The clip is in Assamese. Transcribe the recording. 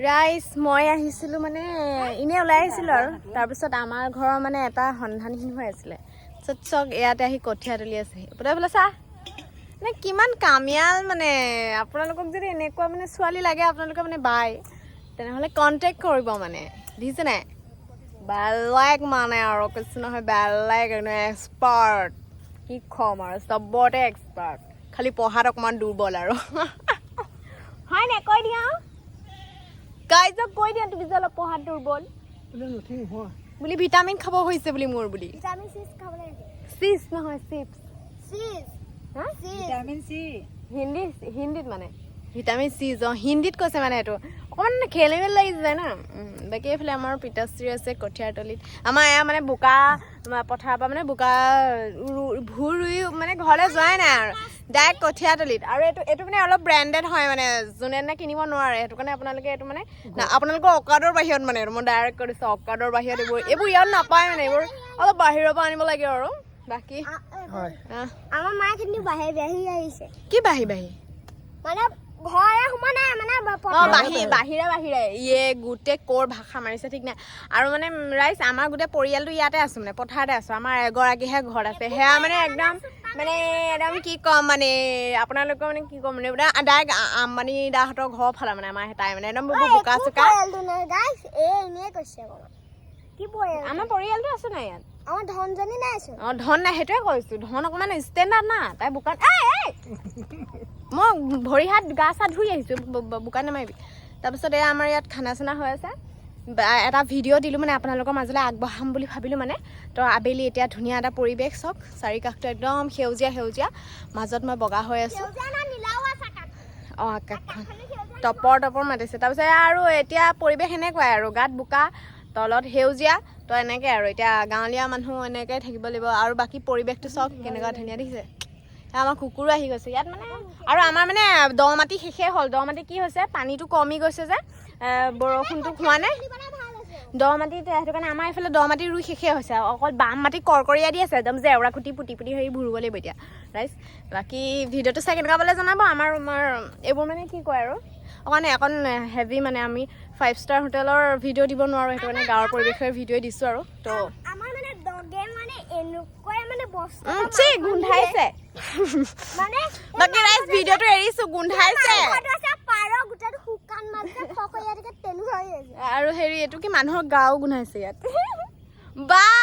ৰাইজ মই আহিছিলোঁ মানে এনেই ওলাই আহিছিলোঁ আৰু। তাৰপিছত আমাৰ ঘৰৰ মানে এটা সন্ধানহীন হৈ আছিলে। তাৰপিছত চক ইয়াতে আহি কঠীয়া তুলি আছে। ওপৰতে বোলে চা মানে কিমান কামিয়াল মানে আপোনালোকক যদি এনেকুৱা মানে ছোৱালী লাগে, আপোনালোকে মানে বাই, তেনেহ'লে কণ্টেক্ট কৰিব মানে। দেখিছে নাই? বেলেগ মানে আৰু, কৈছোঁ নহয় বেলেগ এক্সপাৰ্ট কি ক'ম আৰু, চবতে এক্সপাৰ্ট খালি পঢ়াত অকণমান দুৰ্বল আৰু। হয় নাই, কৈ দিয়া। গাইজক কৈ দিয়া তুমি যে অলপ পঢ়াত দুৰ্বল বুলি। ভিটামিন খাব হৈছে বুলি মোৰ বুলি। ভিটামিন চি খাব লাগে। চিপছ নহয় চিপছ। চিজ হা? Vitamin C. হিন্দী হিন্দীত মানে। ভিটামিন চি অ হিন্দীত কৈছে মানে এইটো। অকণমান খেলি মেলি লাগি যায় না? বাকী এইফালে আমাৰ পিতাশ্ৰী আছে কঠীয়াৰ তলিত আমাৰ এয়া মানে বোকা পথাৰৰ পৰা মানে বোকা ভূৰ ৰুই মানে ঘৰলৈ যোৱাই নাই আৰু। ডাইৰেক্ট কঠীয়াতলিত আৰু এইটো এইটো মানে অলপ ব্ৰেণ্ডেড হয় মানে যোনে নে কিনিব নোৱাৰে। সেইটো কাৰণে আপোনালোকে এইটো মানে আপোনালোকৰ অকাদৰ বাহিৰত মানে এইটো মই ডাইৰেক্ট কৈ দিছোঁ অকাদৰ বাহিৰত এইবোৰ এইবোৰ ইয়াত নাপায় মানে এইবোৰ অলপ বাহিৰৰ পৰা আনিব লাগে আৰু। বাকী আমাৰ মায়ে কিন্তু বাহিৰে বাঢ়ি আহিছে। কি বাহি বাহি মানে ঘৰে সোমোৱা নাই মানে অ বাহিৰে বাহিৰে বাহিৰে ইয়ে গোটেই ক'ৰ ভাষা মাৰিছে ঠিক নাই। আৰু মানে ৰাইজ আমাৰ গোটেই পৰিয়ালটো ইয়াতে আছো মানে পথাৰতে আছো। আমাৰ এগৰাকীহে ঘৰত আছে। সেয়া মানে একদম মানে একদম কি ক'ম মানে আপোনালোকৰ মানে কি ক'ম মানে ডাইৰেক্ট আম্বানী দাহঁতৰ ঘৰৰ ফালে মানে আমাৰ তাই মানে একদম বোকা চোকা। আমাৰ পৰিয়ালটো আছে নাই ইয়াত? আমাৰ ধনজনী নাই আছো অ ধন নাই সেইটোৱে কৈছো। ধন অকণমান ষ্টেণ্ডাৰ্ড না তাই বোকাত মই ভৰি হাত গা চা ধুই আহিছোঁ ব- ব- বোকাত নামাৰিবি। তাৰপিছত এয়া আমাৰ ইয়াত খানা চানা হৈ আছে। এটা ভিডিঅ' দিলোঁ মানে আপোনালোকৰ মাজলৈ আগবঢ়াম বুলি ভাবিলোঁ মানে। তো আবেলি এতিয়া ধুনীয়া এটা পৰিৱেশ চাওক। চাৰিকাষটো একদম সেউজীয়া সেউজীয়া। মাজত মই বগা হৈ আছোঁ। অঁ আকাশখন। টপৰ টপৰ মাতিছে। তাৰপিছত আৰু এতিয়া পৰিৱেশ এনেকুৱাই আৰু গাত বোকা তলত সেউজীয়া। তো এনেকৈ আৰু এতিয়া গাঁৱলীয়া মানুহ এনেকৈ থাকিব লাগিব। আৰু বাকী পৰিৱেশটো চাওক কেনেকুৱা ধুনীয়া দেখিছে। আমাৰ কুকুৰো আহি গৈছে। ইয়াত মানে আৰু আমাৰ মানে দ মাটি শেষেই হ'ল। দ মাটি কি হৈছে? পানীটো কমি গৈছে যে। বৰষুণটো হোৱা নাই। দ মাটিত সেইটো কাৰণে আমাৰ এইফালে দ মাটি ৰুই শেষেই হৈছে। অকল বাম মাটি কৰকৰীয়া দি আছে। একদম জেওৰা খুটি পুতি পুতি হেৰি ভুৰিব লাগিব এতিয়া। ৰাইজ বাকী ভিডিঅ'টো চাই কেনেকুৱা পালে জনাব? আমাৰ আমাৰ এইবোৰ মানে কি কয় আৰু? অকণ অকণ হেভি মানে আমি ফাইভ ষ্টাৰ হোটেলৰ ভিডিঅ' দিব নোৱাৰোঁ। সেইটো কাৰণে গাঁৱৰ পৰিৱেশৰ ভিডিঅ' দিছোঁ আৰু। তো গোন্ধাইছে। বাকী ৰাইজ ভিডিঅ'টো এৰিছোঁ গোন্ধাইছে। মাংসটো আছে পাৰ গোটেইটো শুকান মাছ যে খকৰীয়া থাকে তেনেকুৱা হৈ আছে আৰু হেৰি এইটো কি মানুহৰ গাও গোন্ধাইছে ইয়াত? বাই